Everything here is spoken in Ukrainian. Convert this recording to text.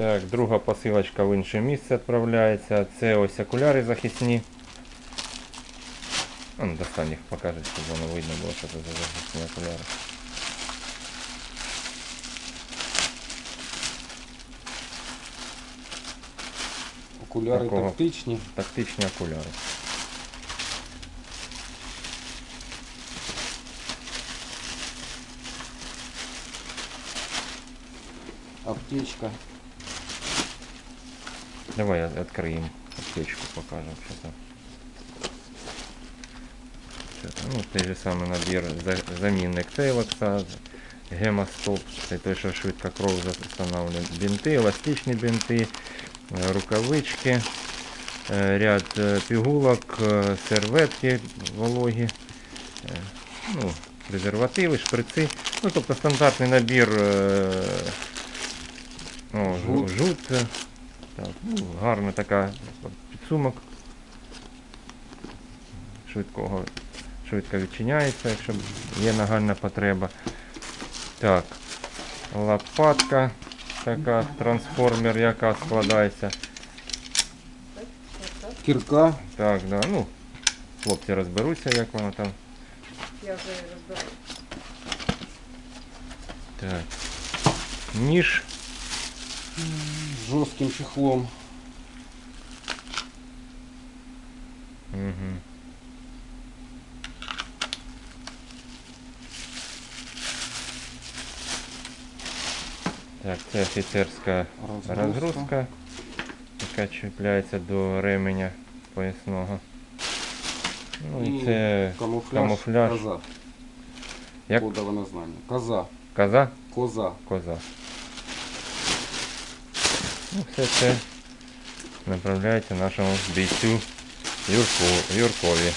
Так, друга посилочка в інше місце відправляється. Це ось окуляри захисні. А, ну, достань їх покажуть, щоб воно видно було, що це за захисні окуляри. Окуляри Такого. тактичні. Тактичні окуляри. Аптечка. Давай відкриємо аптечку, покажемо, що там. Ну, той же самий набір за- замінник Тейлокса, гемостоп, це той, що швидко кров встановлює. Бінти, еластичні бінти, е, рукавички, е, ряд е, пігулок, е, серветки вологі, е, ну, презервативи, шприци. Ну, тобто стандартний набір е, о, Жут. Так, ну, гарна така підсумок. Швидкого, швидко відчиняється, якщо є нагальна потреба. Так, лопатка, така трансформер, яка складається. Кірка. Так, да, ну, хлопці розберуться, як воно там. Я вже розбираю. Так. Ніж. З жорстким чехлом. Угу. Так, це офіцерська Розгрузка. розгрузка, яка чіпляється до ременя поясного. Ну і І це Камуфляж. камуфляж. Коза. Як? Кодове названня. Коза. коза, Коза. коза. Ну, все це направляється нашому бійцю Юрку, Юркові.